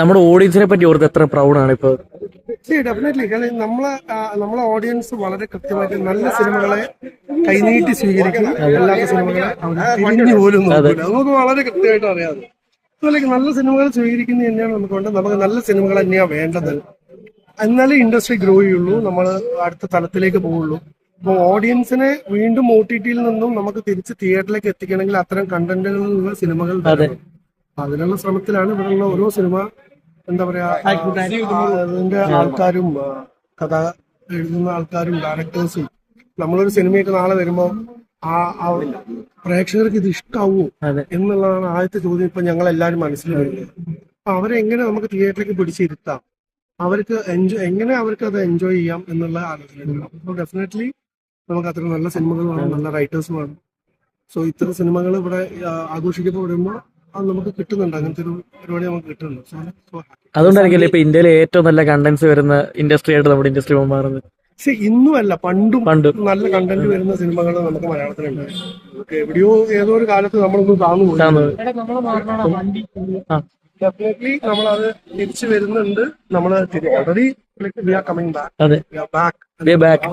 നമ്മുടെ ഓഡിയൻസിനെ പറ്റി ഓർത്ത് എത്ര പ്രൗഡാണ് ഇപ്പൊ? ഡെഫിനറ്റ്ലി കാരണം നമ്മളെ നമ്മളെ ഓഡിയൻസ് വളരെ കൃത്യമായിട്ട് നല്ല സിനിമകളെ കൈനീട്ടി സ്വീകരിക്കുന്ന. അല്ലാത്ത സിനിമകളെ തിരിഞ്ഞു പോലും നമുക്ക് വളരെ കൃത്യമായിട്ട് അറിയാതെ അതുപോലെ നല്ല സിനിമകൾ സ്വീകരിക്കുന്നത് തന്നെയാണ് നമുക്ക് വേണ്ടത് നമുക്ക് നല്ല സിനിമകൾ തന്നെയാണ് വേണ്ടത്. എന്നാലേ ഇൻഡസ്ട്രി ഗ്രോ ചെയ്യുള്ളൂ. നമ്മൾ അടുത്ത തലത്തിലേക്ക് പോവുള്ളൂ. അപ്പോൾ ഓഡിയൻസിനെ വീണ്ടും ഒ ടി ടിയിൽ നിന്നും നമുക്ക് തിരിച്ച് തിയേറ്ററിലേക്ക് എത്തിക്കണമെങ്കിൽ അത്തരം കണ്ടന്റുകളിലുള്ള സിനിമകൾ. അപ്പൊ അതിനുള്ള ശ്രമത്തിലാണ് ഇവിടെയുള്ള ഓരോ സിനിമ എന്താ പറയാ അതിന്റെ ആൾക്കാരും കഥ എഴുതുന്ന ആൾക്കാരും ഡയറക്ടേഴ്സും നമ്മളൊരു സിനിമയൊക്കെ നാളെ വരുമ്പോ ആ പ്രേക്ഷകർക്ക് ഇത് ഇഷ്ടാവോ. എന്നുള്ളതാണ് ആദ്യത്തെ ചോദ്യം ഇപ്പൊ ഞങ്ങൾ എല്ലാവരും മനസ്സിൽ വരുന്നത്. അപ്പൊ അവരെങ്ങനെ നമുക്ക് തിയേറ്ററിലേക്ക് പിടിച്ചിരുത്താം? അവർക്ക് എൻജോയ് എങ്ങനെ അവർക്ക് അത് എൻജോയ് ചെയ്യാം എന്നുള്ള ആലോചന അപ്പോൾ ഡെഫിനറ്റ്ലി നമുക്ക് അത്ര നല്ല സിനിമകൾ വേണം നല്ല റൈറ്റേഴ്സ് വേണം. സോ ഇത്തരം സിനിമകൾ ഇവിടെ ആഘോഷിക്കപ്പെടുമ്പോൾ നമുക്ക് കിട്ടുന്നുണ്ട്. അങ്ങനത്തെ ഒരു പരിപാടി നമുക്ക് കിട്ടുന്നുണ്ട്. സോ സോ അതുകൊണ്ടായിരിക്കും ഇപ്പൊ ഇന്ത്യയിലെ ഏറ്റവും നല്ല കണ്ടന്റ്സ് വരുന്ന ഇൻഡസ്ട്രി ആയിട്ട് നമ്മുടെ ഇൻഡസ്ട്രി മാറുന്നത്? പക്ഷെ ഇന്നുമല്ല പണ്ടും പണ്ട്. നല്ല കണ്ടന്റ് വരുന്ന സിനിമകൾ നമുക്ക് മലയാളത്തിലുണ്ട് നമുക്ക് എവിടെയോ ഏതോ ഒരു കാലത്ത് നമ്മളൊന്നും താന്നു. ഡെഫിനറ്റ്ലി നമ്മൾ അത് തിരിച്ചു വരുന്നുണ്ട്. നമ്മൾ already we are coming back back